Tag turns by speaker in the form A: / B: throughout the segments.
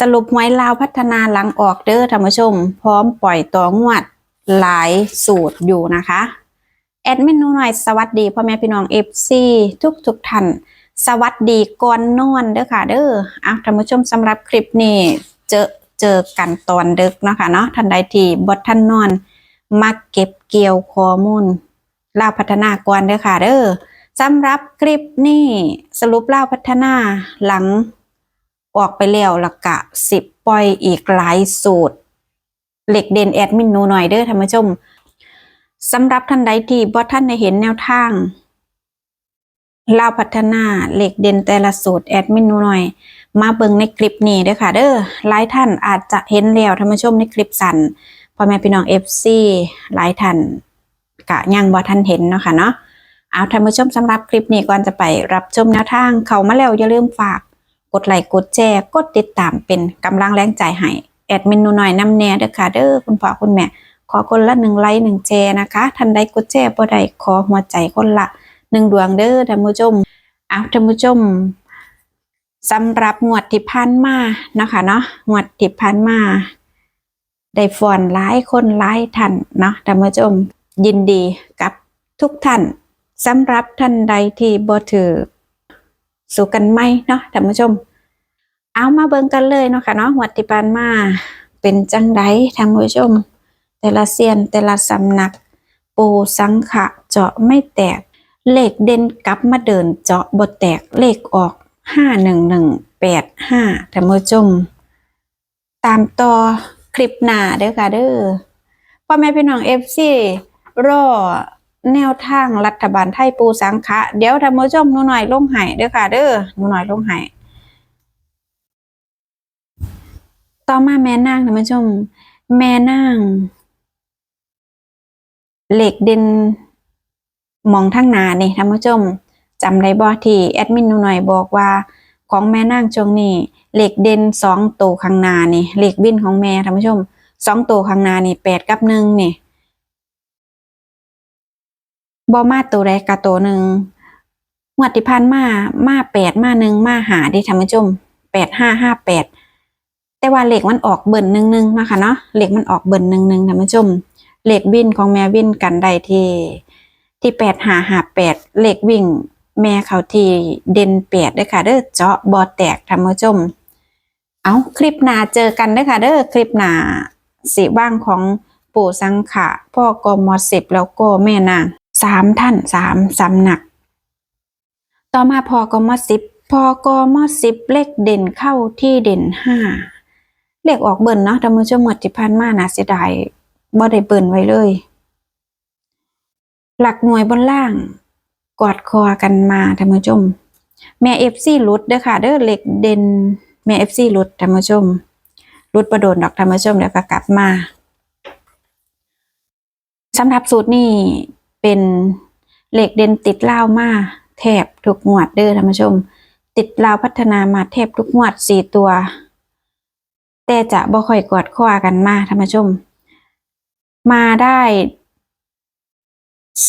A: สรุปหวยลาวพัฒนาหลังออกเด้อท่านผู้ชม พร้อมปล่อยตัวงวดหลายสูตรอยู่นะคะ แอดมินนูหน่อย สวัสดีพ่อแม่พี่น้องเอฟซีทุกทุกท่านสวัสดีก่อนนอนเด้อค่ะ เด้ออะท่านผู้ชมสำหรับคลิปนี้เจอเจอกันตอนดึกเนาะค่ะเนาะท่านใดที่บดท่านนอน มาเก็บเกี่ยวข้อมูลลาวพัฒนาก่อนเด้อค่ะ เด้อสำหรับคลิปนี้สรุปลาวพัฒนาหลัง ออกไปแล้วละกะสิบปล่อยอีกหลายสูตร เหล็กเด่นแอดมินหนูหน่อยเด้อท่านผู้ชมสำหรับท่านใดที่บ่ท่านได้เห็นแนวทางเล่าพัฒนาเหล็กเด่นแต่ละสูตรแอดมินหนูหน่อย มาเบิ่งในคลิปนี้เด้อค่ะเด้อหลายท่านอาจจะเห็นแล้วท่านผู้ชมในคลิปสั้นพ่อแม่พี่น้อง FC หลายท่านกะยังบ่ท่านเห็นเนาะค่ะเนาะเอาท่านผู้ชมสำหรับคลิปนี้ก่อนจะไปรับชมแนวทางเขามาแล้วอย่าลืมฝาก กดไลค์กดแชร์กดติดตามเป็นกำลังแรงใจให้แอดมินนูหน่อยนำแน่เด้อค่ะเด้อคุณพ่อคุณแม่ ขอคนละหนึ่งไลค์หนึ่งแชร์นะคะท่านใดกดแชร์บ่ได้ขอหัวใจคนละหนึ่งดวงเด้อท่านผู้ชมเอาท่านผู้ชมสำหรับงวดที่ผ่านมานะคะเนาะงวดที่ผ่านมาได้ฟอนหลายคนหลายท่านเนาะท่านผู้ชมยินดีกับทุกท่านสำหรับท่านใดที่บ่ถือ สู่กันไหมเนาะท่านผู้ชม เอามาเบิ่งกันเลยเนาะค่ะเนาะวัดที่ปานมาเป็นจังไดท่านผู้ชม แต่ละเซียนแต่ละสำนัก ปูสังขะเจาะไม่แตก เลขเด่นกลับมาเดินเจาะบ่แตกเลขออกห้าหนึ่งหนึ่งแปดห้าท่านผู้ชม ตามต่อคลิปหน้าเด้อค่ะเด้อพ่อแม่พี่น้องเอฟซีรอ แนวทางรัฐบาลไทยปูสังคะเดี๋ยวท่านผู้ชมหนูหน่อยลงไห้เด้อค่ะ เด้อหนูหน่อยลงไห้ต่อมาแม่นางท่านผู้ชม แม่นางเหล็กเด่นมองทั้งนานี่ท่านผู้ชมจำได้บ่ที่แอดมินหนูหน่อยบอกว่า ของแม่นางช่วงนี้เหล็กเด่นสองตัวข้างหน้านี่เหล็กบินของแม่ท่านผู้ชมสองตัวข้างหน้านี่แปดกับหนึ่งนี่ บอมาตัวใดกะตัวหนึ่งงวดที่ผ่านมา มาแปดมาหนึ่งมาหาดิท่านผู้ชมแปดห้าห้าแปดแต่ว่าเหล็กมันออกเบิ่นหนึ่งหนึ่งมาค่ะเนาะเหล็กมันออกเบิ่นหนึ่งหนึ่งท่านผู้ชมเหล็กวินของแม่วินกันได้ที่ที่แปดหาหาแปดเหล็กวิ่ง แม่เขาที่เด่นแปดด้อค่ะเด้อเจาะบอแตกท่านผู้ชม เอาคลิปหน้าเจอกันด้อค่ะเด้อคลิปหน้าสีว่างของปู่สังขะพ่อกมสิบแล้วก็แม่นาง สามท่านสามสำหนัก ต่อมาพอกมสิบพอกมสิบเลขเด่นเข้าที่เด่นห้าเลขออกเบิ่นเนาะแต่มือจะหมดที่พันมานะเสียดายบ่ได้เบิ่นไว้เลย หลักหน่วยบนล่าง กอดคอกันมาท่านผู้ชม แม่เอฟซีลุดเด้อค่ะ เด้อเหล็กเด่นแม่เอฟซีลุดท่านผู้ชมลุดประโดนดอกท่านผู้ชมแล้วก็กลับมาสำหรับสูตรนี้ เป็นเหล็กเด่นติดเล่ามาแทบทุกงวดเด้อท่านผู้ชม ติดเลาพัฒนามาแทบทุกงวดสี่ตัว แต่จะบ่ค่อยกอดข้อกันมาท่านผู้ชม มาได้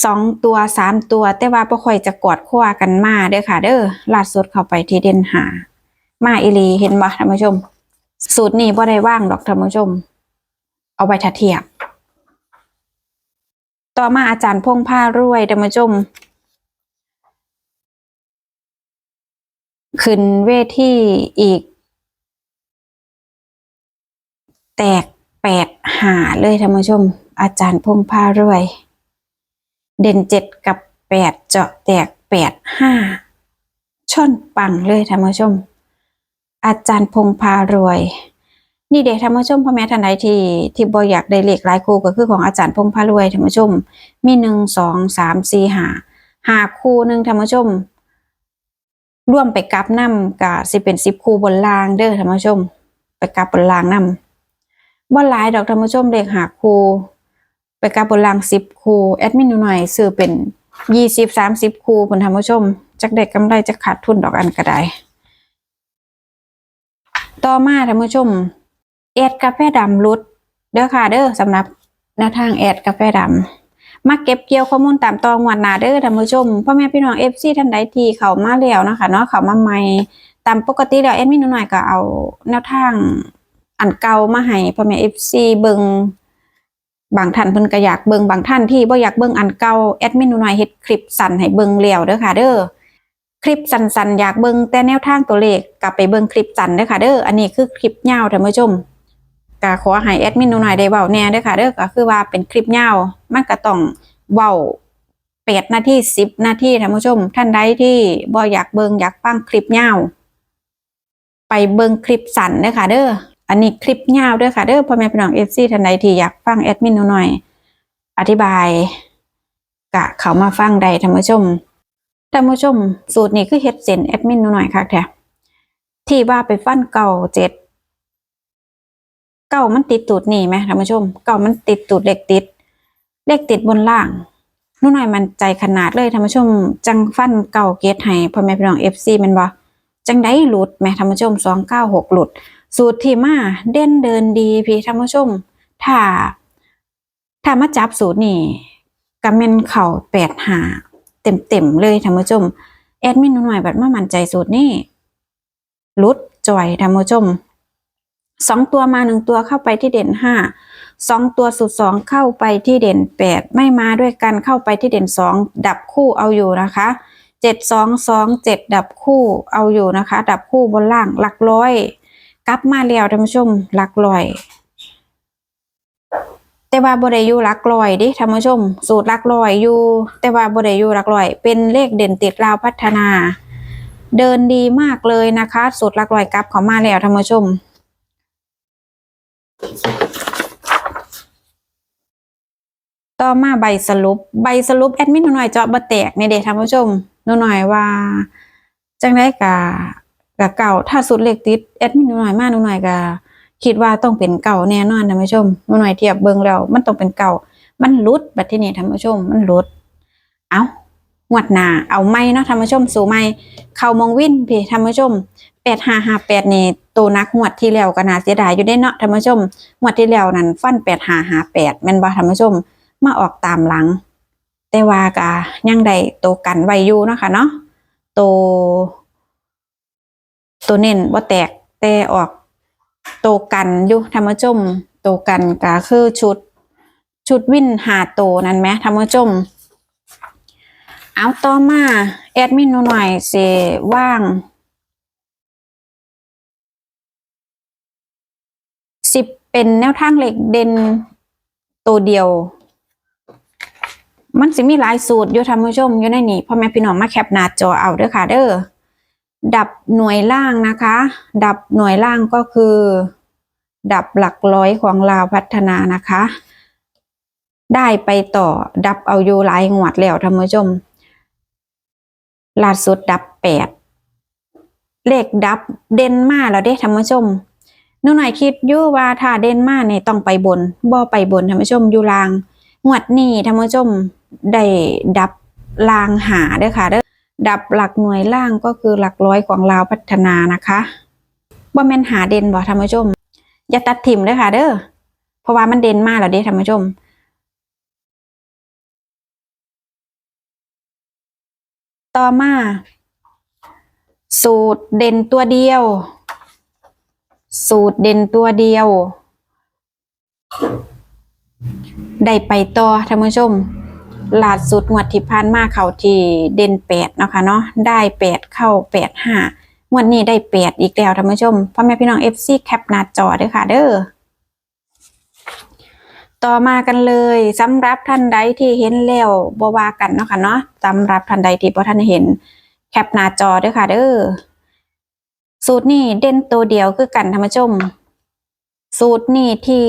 A: สองตัวสามตัว แต่ว่าบ่ค่อยจะกอดข้อกันมาเด้อค่ะ เด้อล่าสุดเข้าไปที่เด่นหา มาอีลีเห็นบ่ท่านผู้ชม สูตรนี้บ่ได้ว่างดอกท่านผู้ชม เอาไว้ทัดเทียบ ต่อมาอาจารย์พงผ้ารวยท่านผู้ชมขึ้นเวทีอีก แตกแปดหาเลยท่านผู้ชม อาจารย์พงผ้ารวย เด่นเจ็ดกับแปดเจาะแตกแปดห้าช่อนปังเลยท่านผู้ชม อาจารย์พงพารวย นี่เด็กท่านผู้ชมพ่อแม่ท่านใดที่ที่บออยากได้เลขหลายคู่ก็คือของอาจารย์พงพารวยท่านผู้ชม มีหนึ่งสองสามสี่หาหาคู่หนึ่งท่านผู้ชมร่วมไปกับนำกับสิเป็นสิบคู่บนรางเด้อท่านผู้ชม ไปกับบนรางนำบ่หลายดอกท่านผู้ชมเลขหาคู่ไปกับบนรางสิบคู่แอดมินหน่อยซื้อเป็นยี่สิบสามสิบคู่บนท่านผู้ชมจักเด็กกำไรจะขาดทุนดอกอันก็ไดต่อมาท่านผู้ชม แอดกาแฟดำรุดเด้อค่ะเด้อสำหรับแนวทางแอดกาแฟดำมาเก็บเกี่ยวข้อมูลตามตองวันนาเด้อท่านผู้ชมพ่อแม่พี่น้องเอฟซีท่านใดที่เขามาแล้วนะคะเนาะเขามาใหม่ตามปกติแล้วแอดมินหน่อยก็เอาแนวทางอันเก่ามาให้พ่อแม่ FC เบิงบางท่านเพิ่นก็อยากเบิงบางท่านที่บ่อยากเบิงอันเก่าแอดมินหน่อยเฮ็ดคลิปสั้นให้เบิงแล้วเด้อค่ะเด้อคลิปสั้นๆอยากเบิงแต่แนวทางตัวเลขกลับไปเบิงคลิปสั้นเด้อค่ะเด้ออันนี้คือคลิปยาวท่านผู้ชม ก็ขอให้แอดมินหน่อยได้เว้าแน่เด้อค่ะเด้อก็คือว่าเป็นคลิปยาวมันก็ต้องเว้าแปดนาทีสิบนาทีท่านผู้ชม ท่านใดที่บ่อยากเบิงอยากฟังคลิปยาว ไปเบิงคลิปสั้นเด้อค่ะเด้ออันนี้คลิปยาวด้อค่ะเด้อพ่อแม่พี่น้องเอฟซีท่านใดที่อยากฟังแอดมินหน่อย อธิบายกะเขามาฟังได้ท่านผู้ชมท่านผู้ชม สูตรนี้คือเฮ็ดเส้นแอดมินหน่อยค่ะแท้ที่ว่าไปฟันเก่าเจ็ด เก่ามันติดตูดนี่ไหมท่านผู้ชม เก่ามันติดตูดเลขติดเลขติดบนล่างนู่นหน่อยมันใจขนาดเลยท่านผู้ชม จังฟันเก่าเกตให้พ่อแม่พี่น้องเอฟซีมันบ่จังได้หลุดแหม่ท่านผู้ชมสองเก้าหกหลุด สูตรที่มาเด่นเดินดีพี่ท่านผู้ชม ถ้า ถ้ามาจับสูตรนี่ก็แม่นเข่าแปดหาเต็มเต็มเลยท่านผู้ชมแอดมินหน่อยแบบมามั่นใจสูตรนี่หลุดจ่อยท่านผู้ชม สองตัวมาหนึ่งตัวเข้าไปที่เด่นห้าสองตัวสุดสองเข้าไปที่เด่นแปดไม่มาด้วยกันเข้าไปที่เด่นสองดับคู่เอาอยู่นะคะเจ็ดสองสองเจ็ดดับคู่เอาอยู่นะคะ ดับคู่บนล่างหลักร้อย กลับมาแล้วท่านผู้ชมหลักร้อย แต่ว่าบริยูหลักร้อยดิท่านผู้ชม สูตรหลักร้อยอยู่แต่ว่าบริยูหลักร้อย เป็นเลขเด่นติดราวพัฒนา เดินดีมากเลยนะคะ สูตรหลักร้อยกลับเขามาแล้วท่านผู้ชม ต่อมาใบสรุป ใบสรุปแอดมินหน่อยเจาะบ่แตกในเด็ท่านผู้ชมหนูหน่อยว่าจังได้กะกะเก่าถ้าสุดเลขติดแอดมินหน่อยมาหนูหน่อยกะคิดว่าต้องเป็นเก่าแน่นอนท่านผู้ชมหนูหน่อยเทียบเบิ่งแล้วมันต้องเป็นเก่า มันลุดบัดที่นี่ท่านผู้ชม มันลุด เอ้า งวดหน้าเอาไม่เนาะท่านผู้ชมสู่ไม่เข้ามองวินพี่ท่านผู้ชม8558นี่ตัวนักงวดที่แล้วก็น่าเสียดายอยู่ได้เนาะท่านผู้ชมงวดที่แล้วนั่นฟัน8558แม่นบ่ท่านผู้ชมมาออกตามหลัง แต่ว่ากะยังได้โตวกันไว้อยู่เนาะค่ะเนาะโตวตัวเน้นว่าแตกแต่ออกโตวกันอยู่ธรรมจมโตวกันก็คือชุด ชุดวินหาโตนั่นไหมธรรมจม เอาต่อมาแอดมินหน่อยเสว่างสิบเป็นแนวทางเหล็กเด่นตัวเดียว มันสิมีหลายสูตรอยู่ท่านผู้ชมอยู่ในนี้พ่อแม่พี่น้องมาแคปหน้าจอเอาเด้อค่ะเด้อดับหน่วยล่างนะคะ ดับหน่วยล่างก็คือ ดับหลักร้อยของลาวพัฒนานะคะ ได้ไปต่อดับเอาอยู่หลายงวดแล้วท่านผู้ชม ล่าสุดดับแปดเลขดับเดนมาแล้วเด้ท่านผู้ชมนูหน่อยคิดยู่ว่าถ้าเดนมากนี่ต้องไปบนบ่ไปบนท่านผู้ชมอยู่ลางงวดนี้ท่านผู้ชมได้ดับลางหาเด้อค่ะเด้อดับหลักหน่วยล่างก็คือหลักร้อยของลาวพัฒนานะคะบ่แม่นหาเด่นบ่ท่านผู้ชมอย่าตัดถิ่มเด้อค่ะเด้อเพราะว่ามันเด่นมากแล้วเด้ท่านผู้ชม ต่อมา สูตรเด่นตัวเดียว สูตรเด่นตัวเดียว ได้ไปต่อท่านผู้ชมหลาดสุดงวดที่ผ่านมาเข้าที่เด่นแปดนะคะเนาะได้แปดเข้าแปดห้างวดนี้ได้แปดอีกแล้วท่านผู้ชมพ่อแม่พี่น้องเอฟซีแคปหน้าจอเด้อค่ะ เด้อ ต่อมากันเลยสำหรับท่านใดที่เห็นแล้วบว่ากันเนาะค่ะเนาะสำหรับท่านใดที่บ่ท่านเห็นแคปหน้าจอด้อค่ะ เด้อสูตรนี้เด่นตัวเดียวคือกันท่านผู้ชม สูตรนี้ที่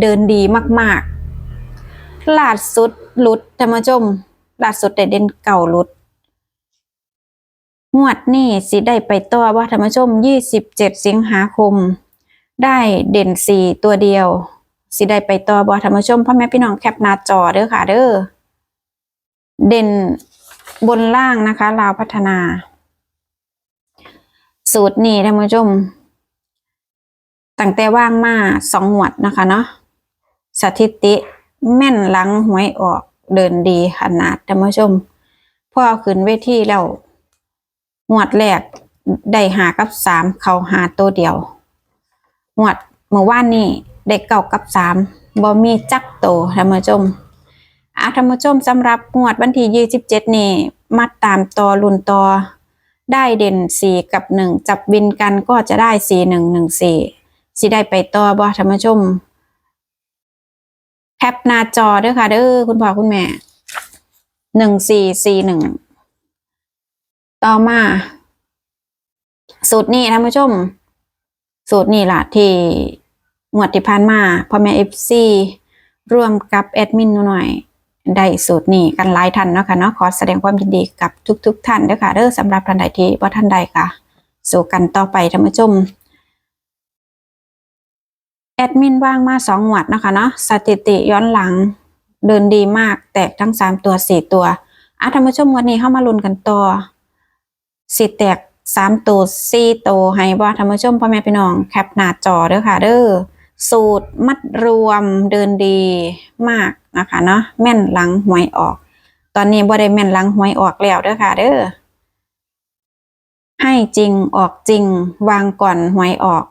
A: เดินดีมากๆล่าสุดลุดท่านผู้ชมล่าสุดได้เด่นเก่าลุดงวดนี้สิได้ไปต่อว่าท่านผู้ชม 27 สิงหาคม ได้เด่น4ตัวเดียว สิได้ไปต่อบ่ท่านผู้ชมพ่อแม่พี่น้องแคปหน้าจอเด้อค่ะ เด้อเด่นบนล่างนะคะลาวพัฒนา สูตรนี้ท่านผู้ชมตั้งแต่ว่างมาสองหวดนะคะเนาะสถิติแม่นหลังหวยออกเดินดีขนาดท่านผู้ชมพ่อขึ้นเวทีแล้วหวดแรกได้หากับสามเขาหาตัวเดียวงวดเมื่อวานนี้ ได้เก่ากับสามบ่มีจักโตท่านผู้ชมอานผู้ชมสำหรับงวดวันที่ยี่สิบเจ็ดนี่มาตามต่อลุ่นต่อได้เด่นสี่กับหนึ่งจับบินกันก็จะได้สี่หนึ่งหนึ่งสี่สิได้ไปต่อบ่ท่านผู้ชมแคปหน้าจอเด้อค่ะเด้อคุณพ่อคุณแม่หนึ่งสี่สี่หนึ่งต่อมา สูตรนี้ท่านผู้ชม สูตรนี้ล่ะที่ งวดที่ผ่านมาพ่อแม่เอฟซีร่วมกับแอดมินหน่อยได้สูตรนี้กันหลายท่านเนาะค่ะเนาะขอแสดงความยินดีกับทุกๆทท่านด้อค่ะเด้อสำหรับท่านใดที่บ่าท่านใดค่ะ สู่กันต่อไปท่านผู้ชมแอดมินว่างมาสองหวัดนะคะเนาะสถิติย้อนหลังเดินดีมากแตกทั้งสามตัวสี่ตัวอะท่านผู้ชมวันนี้เข้ามาลุ้นกันต่อสิแตกสามตัวสี่ตัวให้บ่ท่านผู้ชมพ่อแม่พี่น้องแคปหน้าจอเด้อค่ะเด้อ สูตรมัดรวมเดินดีมากนะคะเนาะแม่นหลังหวยออก ตอนนี้บ่ได้แม่นหลังหวยออกแล้วเด้อค่ะ เด้อให้จริงออกจริงวางก่อนหวยออก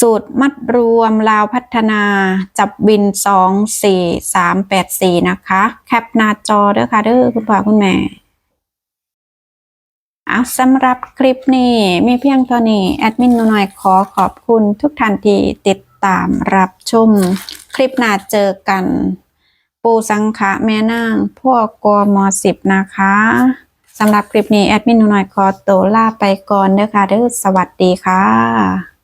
A: สูตรมัดรวมลาวพัฒนาจับบินสองสี่สามแปดสี่นะคะ แคปหน้าจอเด้อค่ะเด้อคุณพ่อคุณแม่ เอาสำหรับคลิปนี้มีเพียงเท่านี้ แอดมินหน่อยขอขอบคุณทุกท่านที่ติดตามรับชม คลิปหน้าเจอกัน ปูสังขะแม่นางพวกกมสิบนะคะสำหรับคลิปนี้ แอดมินหน่อยขอตัวลาไปก่อนเด้อค่ะเด้อสวัสดีค่ะ